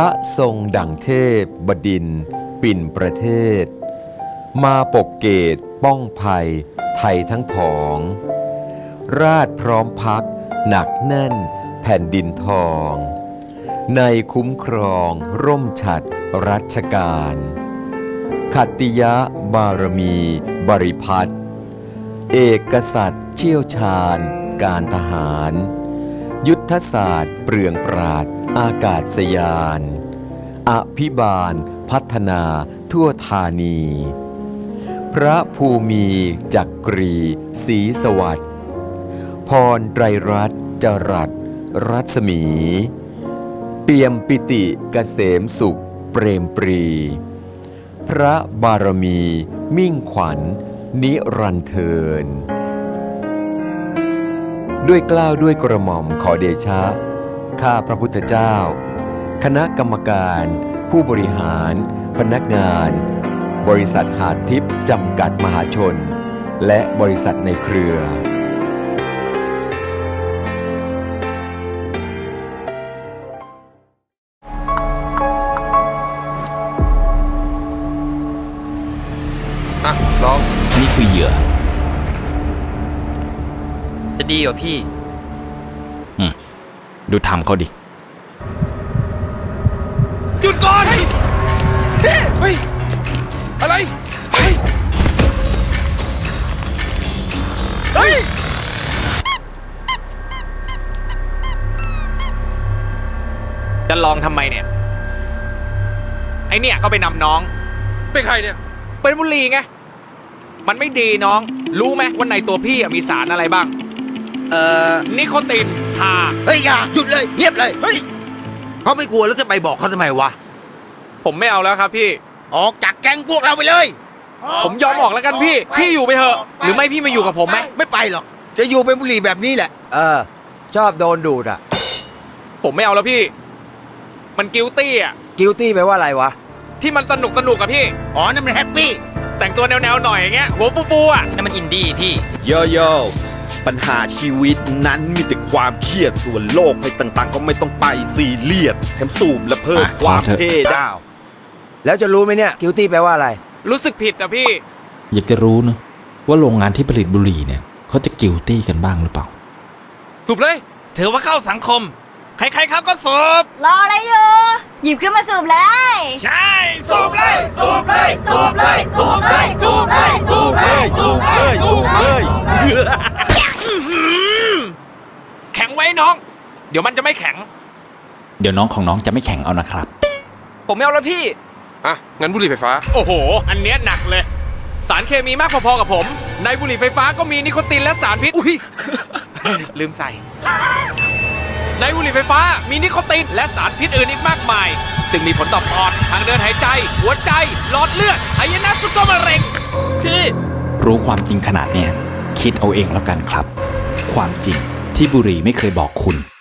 ทะทรงดั่งเทพ บดิน ปิ่นประเทศ มาปกเกต ป้องภัย ไทยทั้งผอง ราชพร้อมพัก หนักแน่น แผ่นดินทอง ในคุ้มครอง ร่มฉัดรัชกาลขัตติยะบารมี บริพัตรเอกษัตริย์เชี่ยวชาญ การทหาร ทศาสตร์ เปลืองปราด อากาศยาน อภิบาล พัฒนา ทั่วธานี พระภูมิจักกรีศรีสวัสดิ์พรไตรรัตน์จรัสรัศมี เปี่ยมปิติเกษมสุข เปรมปรี พระบารมี มิ่งขวัญนิรันเทิน ด้วยเกล้าวด้วยกระหม่อมขอเดชะ ข้าพระพุทธเจ้า คณะกรรมการ ผู้บริหาร พนักงาน บริษัทหาดทิพย์จำกัดมหาชน และบริษัทในเครือ อะลอง นี่คือเหยื่อ จะดีกว่าพี่ดูทำเขาดิ หยุดก่อนเฮ้ยเฮ้ยเฮ้ยอะไรเฮ้ยเฮ้ยจะลองทำไมเนี่ย ไอเนี่ยก็ไปนำน้อง เป็นใครเนี่ย เป็นบุหรี่ไง มันไม่ดีน้อง รู้ไหมว่าในตัวพี่อะมีสารอะไรบ้าง เออนิโคตินทาเฮ้ยอย่าหยุดเลยเงียบเลยเฮ้ยเขาไม่กลัวแล้วจะไปบอกเขาทำไมวะผมไม่เอาแล้วครับพี่ ออกจากแก๊งพวกเราไปเลย ผมยอมออกแล้วกันพี่ พี่อยู่ไปเถอะ หรือไม่พี่มาอยู่กับผมไหมไม่ไปหรอกจะอยู่เป็นบุหรี่แบบนี้แหละ เออ ชอบโดนดูดอะ ผมไม่เอาแล้วพี่ มันกิลตี้อะกิลตี้แปลว่าอะไรวะ ที่มันสนุกสนุกกับพี่ อ๋อนั่นมันแฮปปี้แต่งตัวแนวๆหน่อยอย่างเงี้ยหัวฟูๆอะนั่นมันอินดี้พี่ โยโย่ ปัญหาชีวิตนั้นมีแต่ความเครียดส่วนโลกไปต่างๆ ก็ไม่ต้องไปซีเรียสแถมสูบและเพิ่มอะความขอเถอะเท่ได้แล้วจะรู้ไหมเนี่ยกิลตี้แปลว่าอะไร รู้สึกผิดอะพี่ อยากจะรู้เนอะว่าโรงงานที่ผลิตบุหรี่เนี่ยเขาจะกิลตี้กันบ้างหรือเปล่า สูบเลย ถือว่าเข้าสังคม ใครๆเขาก็สูบ รออะไรอยู่ หยิบขึ้นมาสูบเลย ใช่ สูบเลย สูบเลย สูบเลย สูบเลย สูบเลย สูบเลย สูบเลย สูบเลยแข็งไว้ น้อง เดี๋ยวมันจะไม่แข็ง เดี๋ยวน้องของน้องจะไม่แข็งเอานะครับ ผมไม่เอาแล้วพี่ อะ งั้นบุหรี่ไฟฟ้า โอ้โห อันเนี้ยหนักเลย สารเคมีมากพอๆกับผม ในบุหรี่ไฟฟ้าก็มีนิโคตินและสารพิษ อุ้ย ลืมใส่ ในบุหรี่ไฟฟ้ามีนิโคตินและสารพิษอื่นอีกมากมาย ซึ่งมีผลต่อปอด ทางเดินหายใจ หัวใจ หลอดเลือดหายนะสุดตัวมะเร็ง พี่ รู้ความจริงขนาดเนี้ยคิดเอาเองแล้วกันครับ ความจริง ที่บุรีไม่เคยบอกคุณ